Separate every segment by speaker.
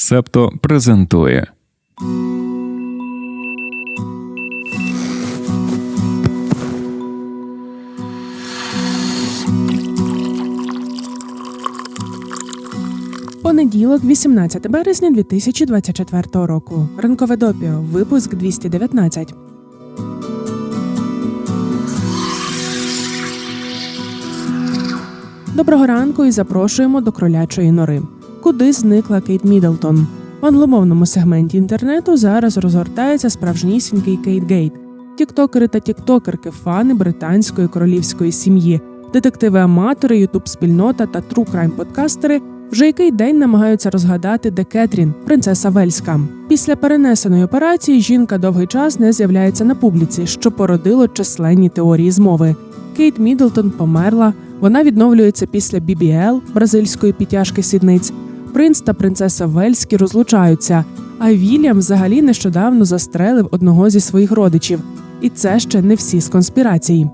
Speaker 1: Септо презентує.
Speaker 2: Понеділок, 18 березня 2024 року. Ранкове допіо. Випуск 219. Доброго ранку і запрошуємо до кролячої нори. Куди зникла Кейт Міддлтон? В англомовному сегменті інтернету зараз розгортається справжнісінький Кейт Гейт. Тіктокери та тіктокерки, фани британської королівської сім'ї, детективи-аматори, ютуб-спільнота та тру крайм подкастери вже який день намагаються розгадати, де Кетрін, принцеса Вельська. Після перенесеної операції жінка довгий час не з'являється на публіці, що породило численні теорії змови. Кейт Міддлтон померла. Вона відновлюється після BBL, бразильської підтяжки сідниць. Принц та принцеса Вельські розлучаються. А Вільям взагалі нещодавно застрелив одного зі своїх родичів. І це ще не всі з конспірацій.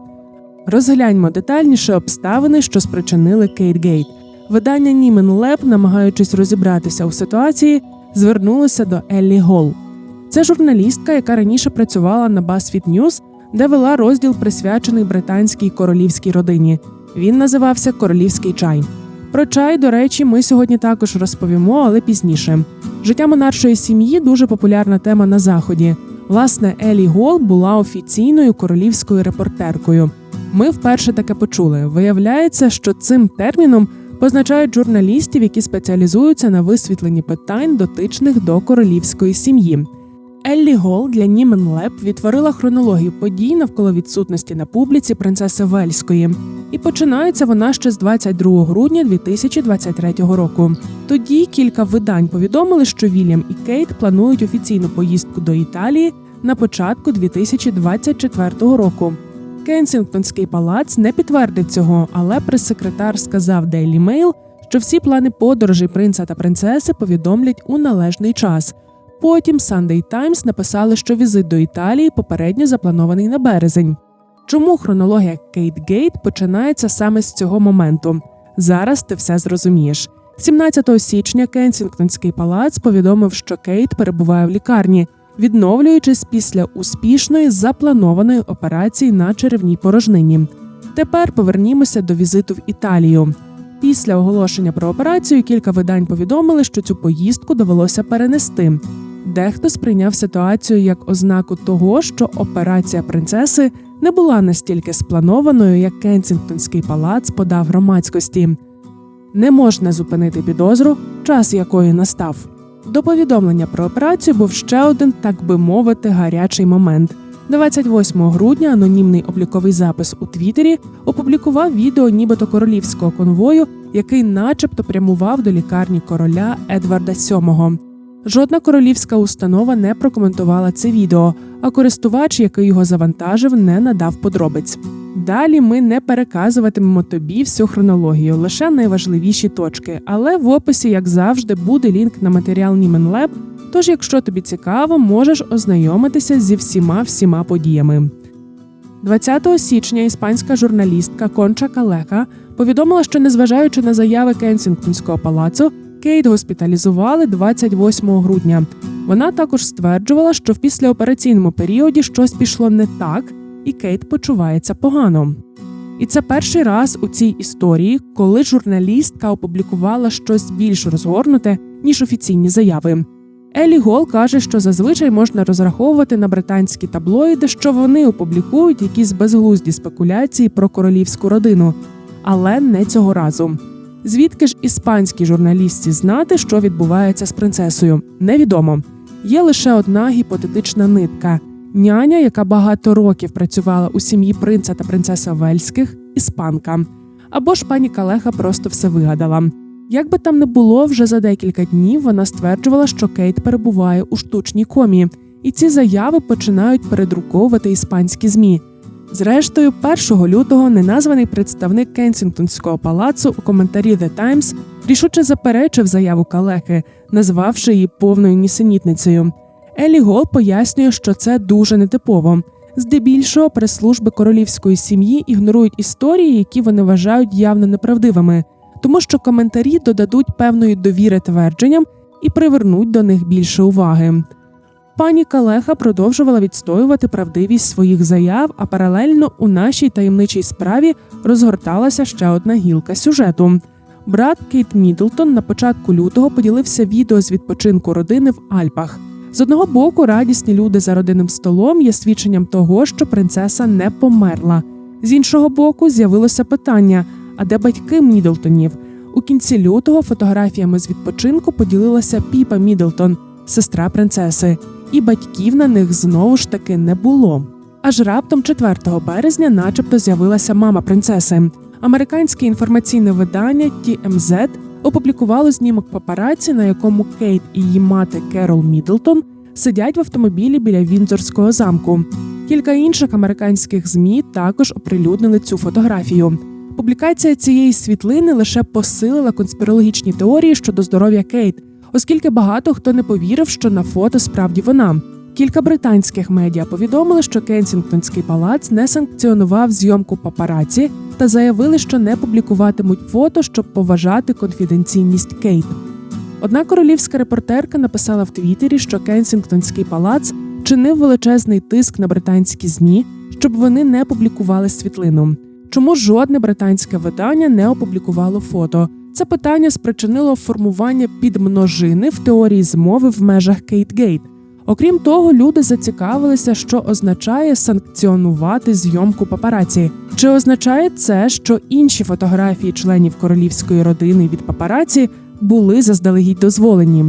Speaker 2: Розгляньмо детальніше обставини, що спричинили Кейт Гейт. Видання Німен Леп, намагаючись розібратися у ситуації, звернулося до Еллі Гол. Це журналістка, яка раніше працювала на BuzzFeed News, де вела розділ присвячений британській королівській родині. Він називався Королівський чай. Про чай, до речі, ми сьогодні також розповімо, але пізніше. Життя монаршої сім'ї дуже популярна тема на заході. Власне, Елі Гол була офіційною королівською репортеркою. Ми вперше таке почули. Виявляється, що цим терміном позначають журналістів, які спеціалізуються на висвітленні питань, дотичних до королівської сім'ї. Еллі Гол для Німен Леп відтворила хронологію подій навколо відсутності на публіці принцеси Вельської, і починається вона ще з 22 грудня 2023 року. Тоді кілька видань повідомили, що Вільям і Кейт планують офіційну поїздку до Італії на початку 2024 року. Кенсінгтонський палац не підтвердив цього, але прес-секретар сказав Daily Mail, що всі плани подорожей принца та принцеси повідомлять у належний час. Потім Sunday Times написали, що візит до Італії попередньо запланований на березень. Чому хронологія Кейт Гейт починається саме з цього моменту? Зараз ти все зрозумієш. 17 січня Кенсінгтонський палац повідомив, що Кейт перебуває в лікарні, відновлюючись після успішної запланованої операції на черевній порожнині. Тепер повернімося до візиту в Італію. Після оголошення про операцію кілька видань повідомили, що цю поїздку довелося перенести. Дехто сприйняв ситуацію як ознаку того, що операція принцеси не була настільки спланованою, як Кенсінгтонський палац подав громадськості. Не можна зупинити підозру, час якої настав. До повідомлення про операцію був ще один, так би мовити, гарячий момент. 28 грудня анонімний обліковий запис у Твіттері опублікував відео нібито королівського конвою, який, начебто, прямував до лікарні короля Едварда VII. Жодна королівська установа не прокоментувала це відео, а користувач, який його завантажив, не надав подробиць. Далі ми не переказуватимемо тобі всю хронологію, лише найважливіші точки. Але в описі, як завжди, буде лінк на матеріал Niemen Lab, Тож, якщо тобі цікаво, можеш ознайомитися зі всіма всіма подіями. 20 січня іспанська журналістка Конча Калеха повідомила, що незважаючи на заяви Кенсінгтонського палацу, Кейт госпіталізували 28 грудня. Вона також стверджувала, що в післяопераційному періоді щось пішло не так, і Кейт почувається погано. І це перший раз у цій історії, коли журналістка опублікувала щось більш розгорнуте ніж офіційні заяви. Елі Гол каже, що зазвичай можна розраховувати на британські таблоїди, що вони опублікують якісь безглузді спекуляції про королівську родину, але не цього разу. Звідки ж іспанській журналістці знати, що відбувається з принцесою, невідомо. Є лише одна гіпотетична нитка: няня, яка багато років працювала у сім'ї принца та принцеса Вельських, іспанка. Або ж пані Калеха просто все вигадала. Як би там не було, вже за декілька днів вона стверджувала, що Кейт перебуває у штучній комі, і ці заяви починають передруковувати іспанські змі. Зрештою, 1 лютого неназваний представник Кенсінгтонського палацу у коментарі The Times рішуче заперечив заяву Калехи, назвавши її повною нісенітницею. Елі Гол пояснює, що це дуже нетипово. Здебільшого прес-служби королівської сім'ї ігнорують історії, які вони вважають явно неправдивими тому що коментарі додадуть певної довіри твердженням і привернуть до них більше уваги. Пані Калеха продовжувала відстоювати правдивість своїх заяв, а паралельно у нашій таємничій справі розгорталася ще одна гілка сюжету. Брат Кейт Мідлтон на початку лютого поділився відео з відпочинку родини в Альпах. З одного боку, радісні люди за родинним столом є свідченням того, що принцеса не померла. З іншого боку, з'явилося питання: а де батьки Мідлтонів? У кінці лютого фотографіями з відпочинку поділилася Піпа Мідлтон, сестра принцеси, і батьків на них знову ж таки не було. Аж раптом 4 березня, начебто, з'явилася мама принцеси. Американське інформаційне видання TMZ опублікувало знімок папараці, на якому Кейт і її мати Керол Мідлтон сидять в автомобілі біля Вінзорського замку. Кілька інших американських змі також оприлюднили цю фотографію. Публікація цієї світлини лише посилила конспірологічні теорії щодо здоров'я Кейт, оскільки багато хто не повірив, що на фото справді вона. Кілька британських медіа повідомили, що Кенсінгтонський палац не санкціонував зйомку папараці та заявили, що не публікуватимуть фото, щоб поважати конфіденційність Кейт. Одна королівська репортерка написала в Твіттері, що Кенсінгтонський палац чинив величезний тиск на британські змі, щоб вони не публікували світлину. Чому жодне британське видання не опублікувало фото? Це питання спричинило формування підмножини в теорії змови в межах Кейтгейт. Окрім того, люди зацікавилися, що означає санкціонувати зйомку папараці. Чи означає це, що інші фотографії членів королівської родини від папараці були заздалегідь дозволені?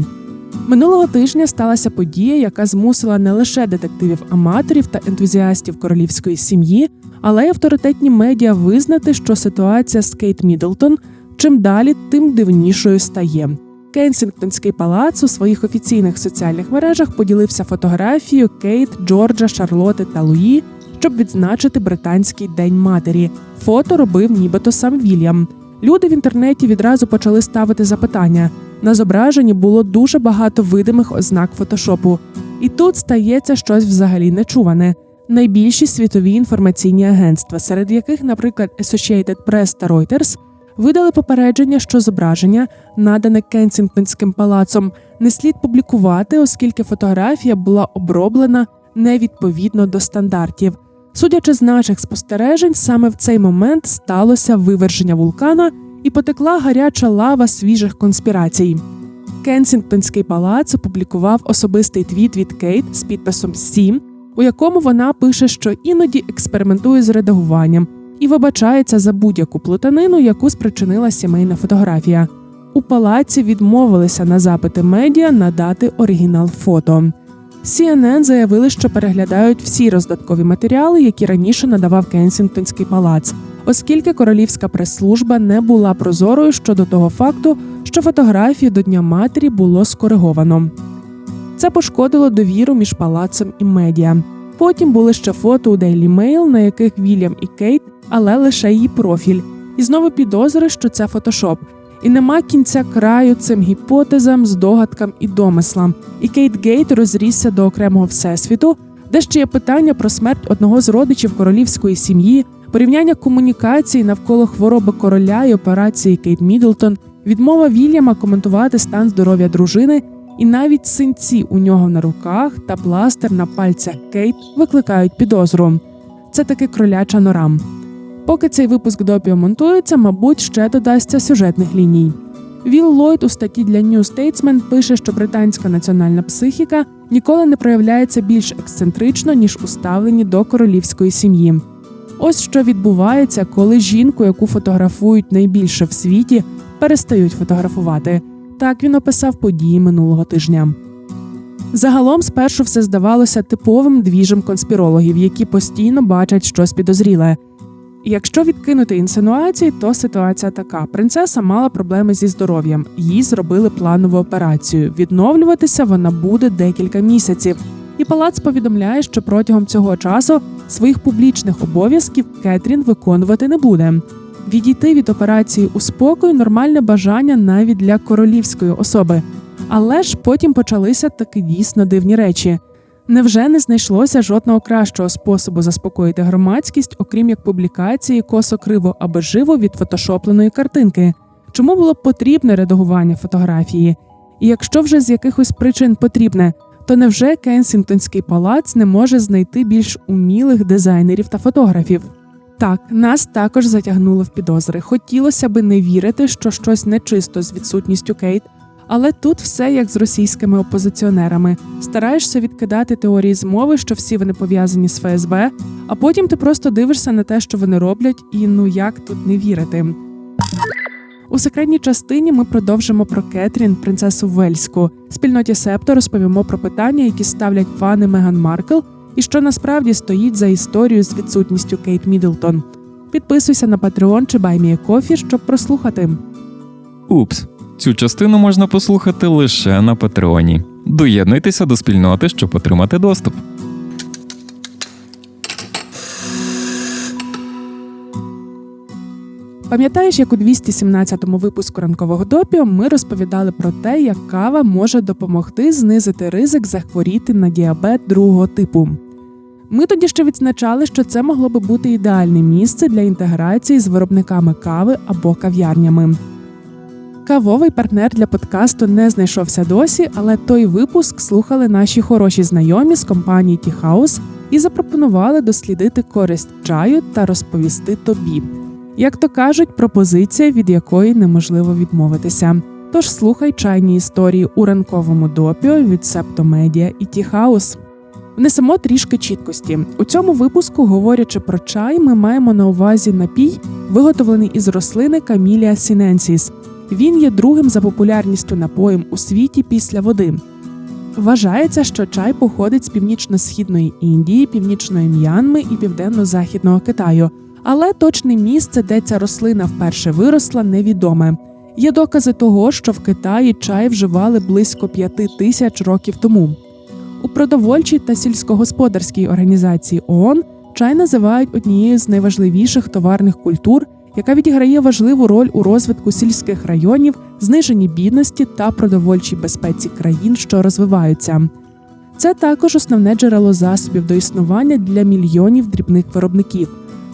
Speaker 2: Минулого тижня сталася подія, яка змусила не лише детективів-аматорів та ентузіастів королівської сім'ї, але й авторитетні медіа визнати, що ситуація з Кейт Мідлтон чим далі, тим дивнішою стає. Кенсінгтонський палац у своїх офіційних соціальних мережах поділився фотографією Кейт, Джорджа, Шарлоти та Луї, щоб відзначити британський день матері. Фото робив нібито сам Вільям. Люди в інтернеті відразу почали ставити запитання. На зображенні було дуже багато видимих ознак фотошопу. І тут стається щось взагалі нечуване. Найбільші світові інформаційні агентства, серед яких, наприклад, Associated Press та Reuters, видали попередження, що зображення, надане Кенсінгтонським палацом, не слід публікувати, оскільки фотографія була оброблена невідповідно до стандартів. Судячи з наших спостережень, саме в цей момент сталося виверження вулкана і потекла гаряча лава свіжих конспірацій. Кенсінгтонський палац опублікував особистий твіт від Кейт з підписом «Сім», у якому вона пише, що іноді експериментує з редагуванням і вибачається за будь-яку плутанину, яку спричинила сімейна фотографія. У палаці відмовилися на запити медіа надати оригінал фото. CNN заявили, що переглядають всі роздаткові матеріали, які раніше надавав Кенсінгтонський палац, оскільки королівська прес-служба не була прозорою щодо того факту, що фотографії до Дня матері було скориговано. Це пошкодило довіру між палацом і медіа. Потім були ще фото у Daily Mail, на яких Вільям і Кейт, але лише її профіль. І знову підозри, що це фотошоп. І нема кінця краю цим гіпотезам, здогадкам і домислам. І Кейт Гейт розрісся до окремого всесвіту, де ще є питання про смерть одного з родичів королівської сім'ї, порівняння комунікації навколо хвороби короля і операції Кейт Мідлтон, відмова Вільяма коментувати стан здоров'я дружини, і навіть синці у нього на руках та пластир на пальцях Кейт викликають підозру. Це таки кроляча нора. Поки цей випуск допіо монтується, мабуть, ще додасться сюжетних ліній. Віл Ллойд у статті для New Statesman пише, що британська національна психіка ніколи не проявляється більш ексцентрично, ніж у ставленні до королівської сім'ї. Ось що відбувається, коли жінку, яку фотографують найбільше в світі, перестають фотографувати. Так він описав події минулого тижня. Загалом спершу все здавалося типовим двіжем конспірологів, які постійно бачать щось підозріле. Якщо відкинути інсинуації, то ситуація така: принцеса мала проблеми зі здоров'ям, їй зробили планову операцію. Відновлюватися вона буде декілька місяців. І палац повідомляє, що протягом цього часу своїх публічних обов'язків Кетрін виконувати не буде. Відійти від операції у спокій нормальне бажання навіть для королівської особи. Але ж потім почалися таки дійсно дивні речі. Невже не знайшлося жодного кращого способу заспокоїти громадськість, окрім як публікації косо криво або живо від фотошопленої картинки? Чому було б потрібне редагування фотографії? І якщо вже з якихось причин потрібне, то невже Кенсінгтонський палац не може знайти більш умілих дизайнерів та фотографів? Так, нас також затягнуло в підозри. Хотілося би не вірити, що щось нечисто з відсутністю Кейт, але тут все як з російськими опозиціонерами. Стараєшся відкидати теорії змови, що всі вони пов'язані з ФСБ, а потім ти просто дивишся на те, що вони роблять, і ну як тут не вірити. У секретній частині ми продовжимо про Кетрін, принцесу Вельську. Спільноті Септо розповімо про питання, які ставлять фани Меган Маркл, і що насправді стоїть за історією з відсутністю Кейт Мідлтон. Підписуйся на Patreon чи BuyMeACoffee, щоб прослухати.
Speaker 1: Упс. Цю частину можна послухати лише на Патреоні. Доєднуйтеся до спільноти, щоб отримати доступ.
Speaker 2: Пам'ятаєш, як у 217-му випуску ранкового допіо ми розповідали про те, як кава може допомогти знизити ризик захворіти на діабет другого типу. Ми тоді ще відзначали, що це могло би бути ідеальне місце для інтеграції з виробниками кави або кав'ярнями. Кавовий партнер для подкасту не знайшовся досі, але той випуск слухали наші хороші знайомі з компанії House і запропонували дослідити користь чаю та розповісти тобі. Як то кажуть, пропозиція, від якої неможливо відмовитися. Тож слухай чайні історії у ранковому допіо від Септомедіа і House. Внесемо трішки чіткості. У цьому випуску, говорячи про чай, ми маємо на увазі напій, виготовлений із рослини Camellia sinensis. Він є другим за популярністю напоєм у світі після води. Вважається, що чай походить з північно-східної Індії, північної М'янми і південно-західного Китаю, але точне місце, де ця рослина вперше виросла, невідоме. Є докази того, що в Китаї чай вживали близько п'яти тисяч років тому. У продовольчій та сільськогосподарській організації ООН чай називають однією з найважливіших товарних культур, яка відіграє важливу роль у розвитку сільських районів, зниженні бідності та продовольчій безпеці країн, що розвиваються. Це також основне джерело засобів до існування для мільйонів дрібних виробників.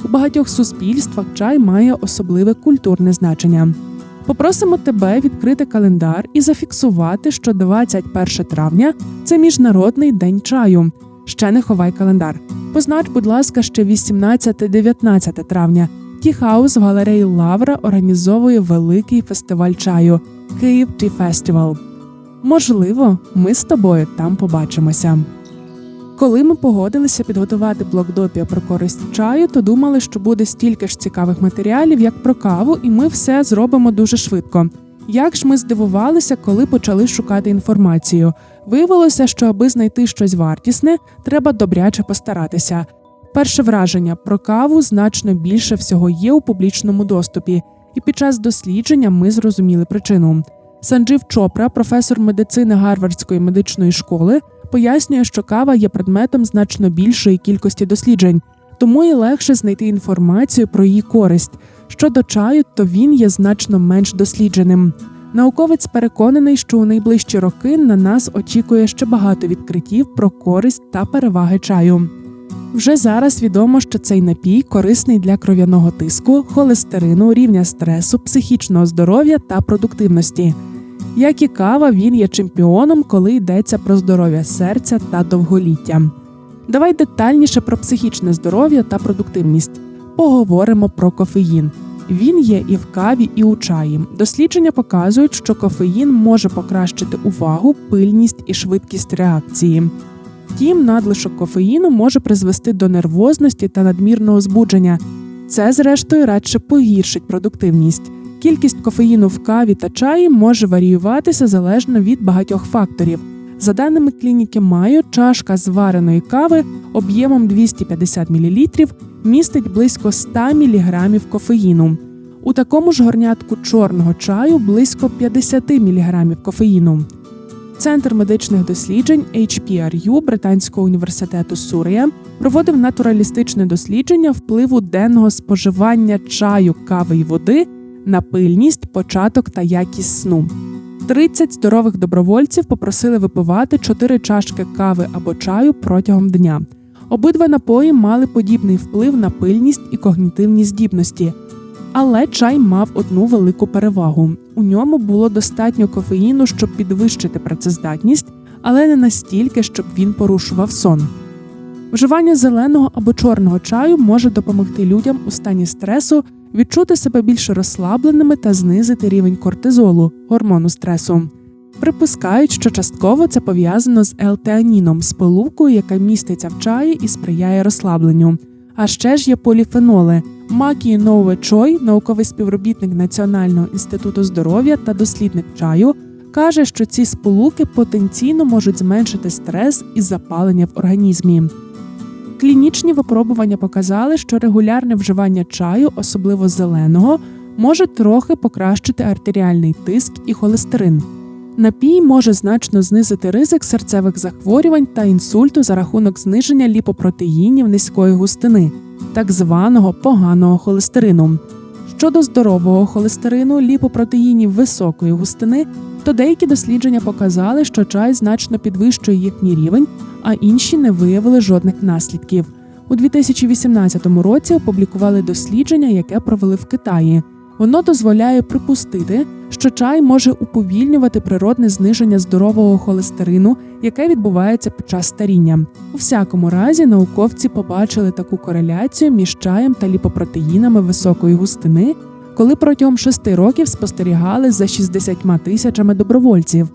Speaker 2: У багатьох суспільствах чай має особливе культурне значення. Попросимо тебе відкрити календар і зафіксувати, що 21 травня це міжнародний день чаю. Ще не ховай календар. Познач, будь ласка, ще 18-19 травня. Тіхаус в галереї Лавра організовує великий фестиваль чаю Київ Tea Festival. Можливо, ми з тобою там побачимося. Коли ми погодилися підготувати блок допіо про користь чаю, то думали, що буде стільки ж цікавих матеріалів, як про каву, і ми все зробимо дуже швидко. Як ж ми здивувалися, коли почали шукати інформацію. Виявилося, що аби знайти щось вартісне, треба добряче постаратися. Перше враження про каву значно більше всього є у публічному доступі, і під час дослідження ми зрозуміли причину. Санджив Чопра, професор медицини Гарвардської медичної школи, пояснює, що кава є предметом значно більшої кількості досліджень, тому і легше знайти інформацію про її користь. Щодо чаю, то він є значно менш дослідженим. Науковець переконаний, що у найближчі роки на нас очікує ще багато відкриттів про користь та переваги чаю. Вже зараз відомо, що цей напій корисний для кров'яного тиску, холестерину, рівня стресу, психічного здоров'я та продуктивності. Як і кава, він є чемпіоном, коли йдеться про здоров'я серця та довголіття. Давай детальніше про психічне здоров'я та продуктивність. Поговоримо про кофеїн. Він є і в каві, і у чаї. Дослідження показують, що кофеїн може покращити увагу, пильність і швидкість реакції. Втім, надлишок кофеїну може призвести до нервозності та надмірного збудження. Це, зрештою, радше погіршить продуктивність. Кількість кофеїну в каві та чаї може варіюватися залежно від багатьох факторів. За даними клініки Майо, чашка звареної кави об'ємом 250 мл містить близько 100 мг кофеїну. У такому ж горнятку чорного чаю близько 50 мг кофеїну. Центр медичних досліджень HPRU Британського університету Сурія проводив натуралістичне дослідження впливу денного споживання чаю, кави й води на пильність, початок та якість сну. 30 здорових добровольців попросили випивати 4 чашки кави або чаю протягом дня. Обидва напої мали подібний вплив на пильність і когнітивні здібності. Але чай мав одну велику перевагу: у ньому було достатньо кофеїну, щоб підвищити працездатність, але не настільки, щоб він порушував сон. Вживання зеленого або чорного чаю може допомогти людям у стані стресу відчути себе більш розслабленими та знизити рівень кортизолу, гормону стресу. Припускають, що частково це пов'язано з елтеаніном, сполукою, яка міститься в чаї і сприяє розслабленню. А ще ж є поліфеноли. Макі Нове Чой, науковий співробітник Національного інституту здоров'я та дослідник чаю, каже, що ці сполуки потенційно можуть зменшити стрес і запалення в організмі. Клінічні випробування показали, що регулярне вживання чаю, особливо зеленого, може трохи покращити артеріальний тиск і холестерин. Напій може значно знизити ризик серцевих захворювань та інсульту за рахунок зниження ліпопротеїнів низької густини, так званого поганого холестерину. Щодо здорового холестерину, ліпопротеїнів високої густини, то деякі дослідження показали, що чай значно підвищує їхній рівень, а інші не виявили жодних наслідків. У 2018 році опублікували дослідження, яке провели в Китаї. Воно дозволяє припустити, що чай може уповільнювати природне зниження здорового холестерину, яке відбувається під час старіння. У всякому разі, науковці побачили таку кореляцію між чаєм та ліпопротеїнами високої густини, коли протягом шести років спостерігали за 60 тисячами добровольців.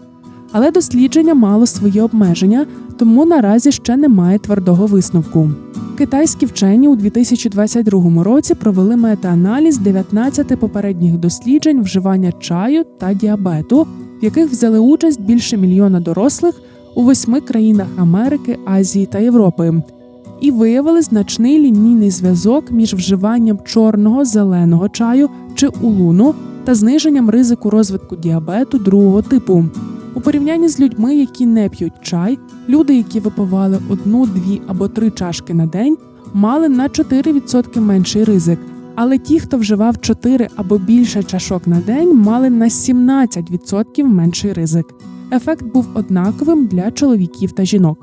Speaker 2: Але дослідження мало свої обмеження, тому наразі ще немає твердого висновку. Китайські вчені у 2022 році провели метааналіз 19 попередніх досліджень вживання чаю та діабету, в яких взяли участь більше мільйона дорослих у восьми країнах Америки, Азії та Європи, і виявили значний лінійний зв'язок між вживанням чорного зеленого чаю чи улуну та зниженням ризику розвитку діабету другого типу. У порівнянні з людьми, які не п'ють чай, люди, які випивали одну, дві або три чашки на день, мали на 4% менший ризик. Але ті, хто вживав 4 або більше чашок на день, мали на 17% менший ризик. Ефект був однаковим для чоловіків та жінок.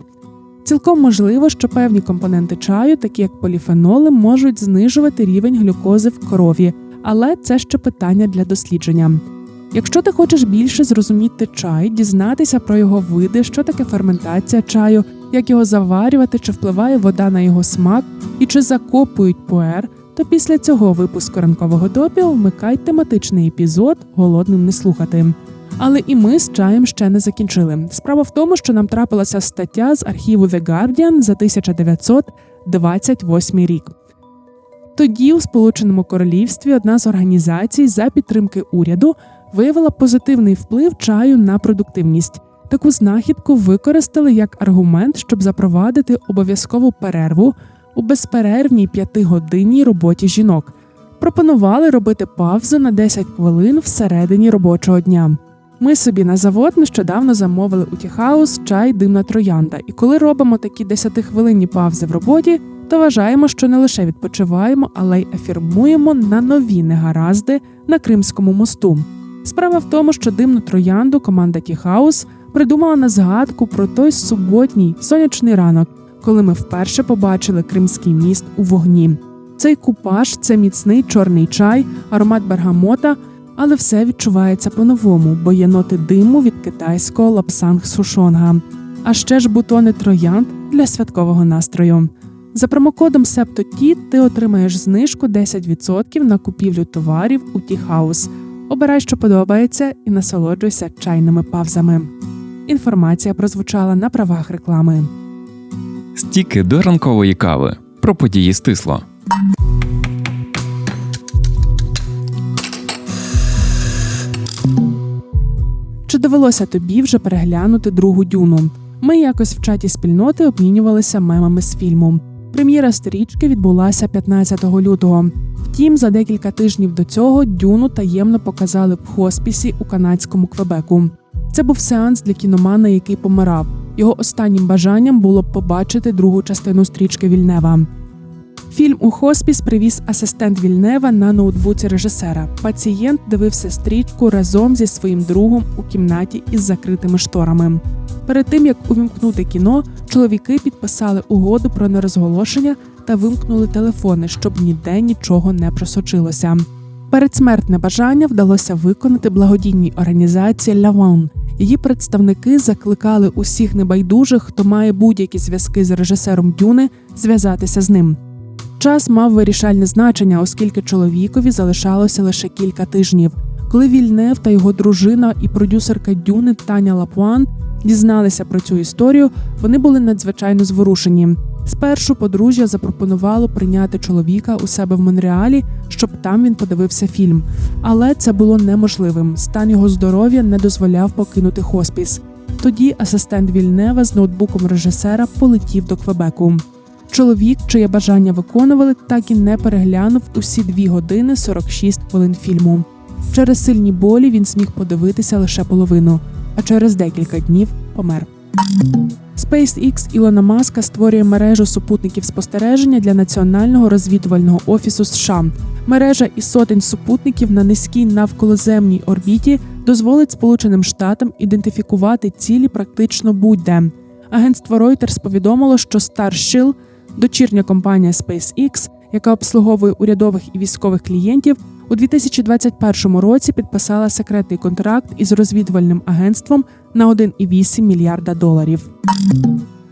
Speaker 2: Цілком можливо, що певні компоненти чаю, такі як поліфеноли, можуть знижувати рівень глюкози в крові, але це ще питання для дослідження. Якщо ти хочеш більше зрозуміти чай, дізнатися про його види, що таке ферментація чаю, як його заварювати, чи впливає вода на його смак і чи закопують пуер, то після цього випуску ранкового допіо вмикай тематичний епізод голодним не слухати. Але і ми з чаєм ще не закінчили. Справа в тому, що нам трапилася стаття з архіву The Guardian за 1928 рік. Тоді у Сполученому Королівстві одна з організацій за підтримки уряду виявила позитивний вплив чаю на продуктивність. Таку знахідку використали як аргумент, щоб запровадити обов'язкову перерву у безперервній п'ятигодинній роботі жінок. Пропонували робити павзу на 10 хвилин всередині робочого дня. Ми собі на завод нещодавно замовили у Тіхаус чай димна троянда, і коли робимо такі 10-хвилинні павзи в роботі, то вважаємо, що не лише відпочиваємо, але й афірмуємо на нові негаразди на Кримському мосту. Справа в тому, що димну троянду команда Тіхаус придумала на згадку про той суботній сонячний ранок, коли ми вперше побачили Кримський міст у вогні. Цей купаж це міцний чорний чай, аромат бергамота, але все відчувається по-новому, бо є ноти диму від китайського лапсанг сушонга, а ще ж бутони троянд для святкового настрою. За промокодом SEPTOT ти отримаєш знижку 10% на купівлю товарів у Тіхаус. Обирай, що подобається, і насолоджуйся чайними павзами. Інформація прозвучала на правах реклами.
Speaker 1: Стіки до ранкової кави. Про події стисло.
Speaker 2: Чи довелося тобі вже переглянути другу дюну? Ми якось в чаті спільноти обмінювалися мемами з фільму. Прем'єра стрічки відбулася 15 лютого. Втім, за декілька тижнів до цього дюну таємно показали в хоспісі у канадському Квебеку. Це був сеанс для кіномана, який помирав. Його останнім бажанням було побачити другу частину стрічки Вільнева. Фільм у хоспіс привіз асистент Вільнева на ноутбуці режисера. Пацієнт дивився стрічку разом зі своїм другом у кімнаті із закритими шторами. Перед тим як увімкнути кіно, чоловіки підписали угоду про нерозголошення та вимкнули телефони, щоб ніде нічого не просочилося. Передсмертне бажання вдалося виконати благодійній організації Лавон. Її представники закликали усіх небайдужих, хто має будь-які зв'язки з режисером Дюни, зв'язатися з ним. Час мав вирішальне значення, оскільки чоловікові залишалося лише кілька тижнів. Коли Вільнев та його дружина і продюсерка Дюни Таня Лапуан дізналися про цю історію, вони були надзвичайно зворушені. Спершу подружжя запропонувало прийняти чоловіка у себе в Монреалі, щоб там він подивився фільм. Але це було неможливим. Стан його здоров'я не дозволяв покинути хоспіс. Тоді асистент Вільнева з ноутбуком режисера полетів до Квебеку. Чоловік, чиє бажання виконували, так і не переглянув усі 2 години 46 хвилин фільму. Через сильні болі він зміг подивитися лише половину, а через декілька днів помер. SpaceX Ілона Маска створює мережу супутників спостереження для Національного розвідувального офісу США. Мережа із сотень супутників на низькій навколоземній орбіті дозволить Сполученим Штатам ідентифікувати цілі практично будь-де. Агентство Reuters повідомило, що Starship, дочірня компанія SpaceX, яка обслуговує урядових і військових клієнтів, у 2021 році підписала секретний контракт із розвідувальним агентством на 1,8 мільярда доларів.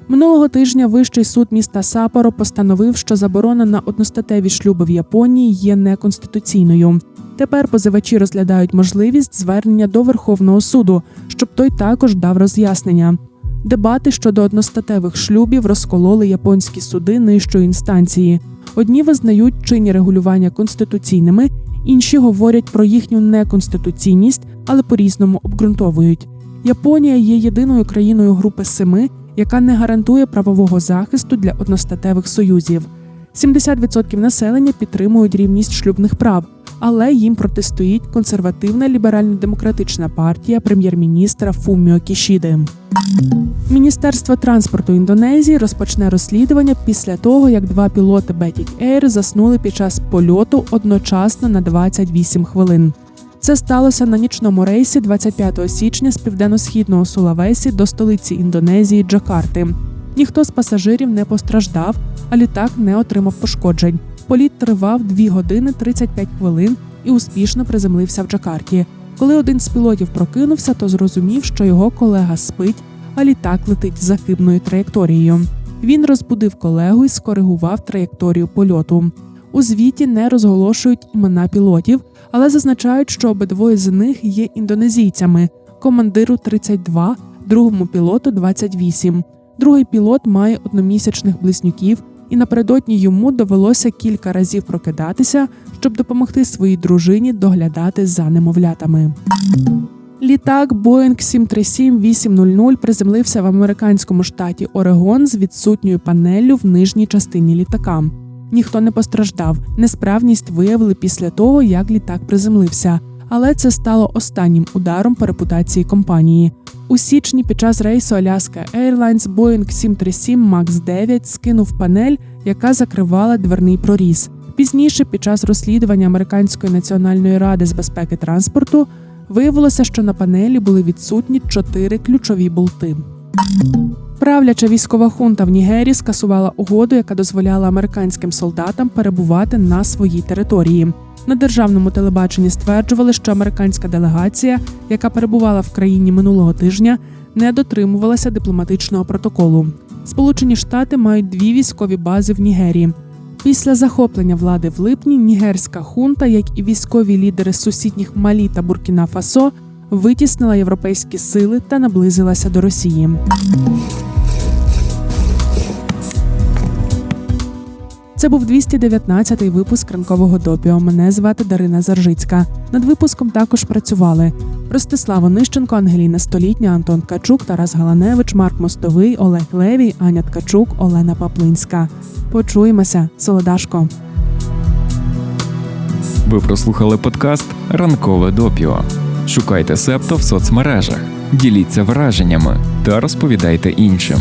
Speaker 2: Минулого тижня Вищий суд міста Сапоро постановив, що заборона на одностатеві шлюби в Японії є неконституційною. Тепер позивачі розглядають можливість звернення до Верховного суду, щоб той також дав роз'яснення. Дебати щодо одностатевих шлюбів розкололи японські суди нижчої інстанції. Одні визнають чинні регулювання конституційними, інші говорять про їхню неконституційність, але по-різному обґрунтовують. Японія є єдиною країною групи семи, яка не гарантує правового захисту для одностатевих союзів. 70% населення підтримують рівність шлюбних прав, але їм протистоїть консервативна ліберально-демократична партія прем'єр-міністра Фуміо Кішіди. Міністерство транспорту Індонезії розпочне розслідування після того, як два пілоти Betty Air заснули під час польоту одночасно на 28 хвилин. Це сталося на нічному рейсі 25 січня з південно-східного Сулавесі до столиці Індонезії Джакарти. Ніхто з пасажирів не постраждав, а літак не отримав пошкоджень. Політ тривав 2 години 35 хвилин і успішно приземлився в Джакарті. Коли один з пілотів прокинувся, то зрозумів, що його колега спить, а літак летить за хибною траєкторією. Він розбудив колегу і скоригував траєкторію польоту. У звіті не розголошують імена пілотів, але зазначають, що обидвоє з них є індонезійцями: командиру 32, другому пілоту 28. Другий пілот має одномісячних близнюків, і напередодні йому довелося кілька разів прокидатися, щоб допомогти своїй дружині доглядати за немовлятами. Літак Boeing 737-800 приземлився в американському штаті Орегон з відсутньою панеллю в нижній частині літака. Ніхто не постраждав. Несправність виявили після того, як літак приземлився. Але це стало останнім ударом по репутації компанії. У січні під час рейсу Alaska Airlines Boeing 737 MAX 9 скинув панель, яка закривала дверний проріз. Пізніше, під час розслідування Американської національної ради з безпеки транспорту, виявилося, що на панелі були відсутні чотири ключові болти. Правляча військова хунта в Нігері скасувала угоду, яка дозволяла американським солдатам перебувати на своїй території. На державному телебаченні стверджували, що американська делегація, яка перебувала в країні минулого тижня, не дотримувалася дипломатичного протоколу. Сполучені Штати мають дві військові бази в Нігерії. Після захоплення влади в липні нігерська хунта, як і військові лідери сусідніх Малі та Буркіна Фасо, витіснила європейські сили та наблизилася до Росії. Це був 219-й випуск ранкового допіо. Мене звати Дарина Заржицька. Над випуском також працювали Ростислав Онищенко, Ангеліна Столітня, Антон Ткачук, Тарас Галаневич, Марк Мостовий, Олег Левій, Аня Ткачук, Олена Паплинська. Почуємося, Солодашко.
Speaker 1: Ви прослухали подкаст Ранкове допіо. Шукайте Септо в соцмережах, діліться враженнями та розповідайте іншим.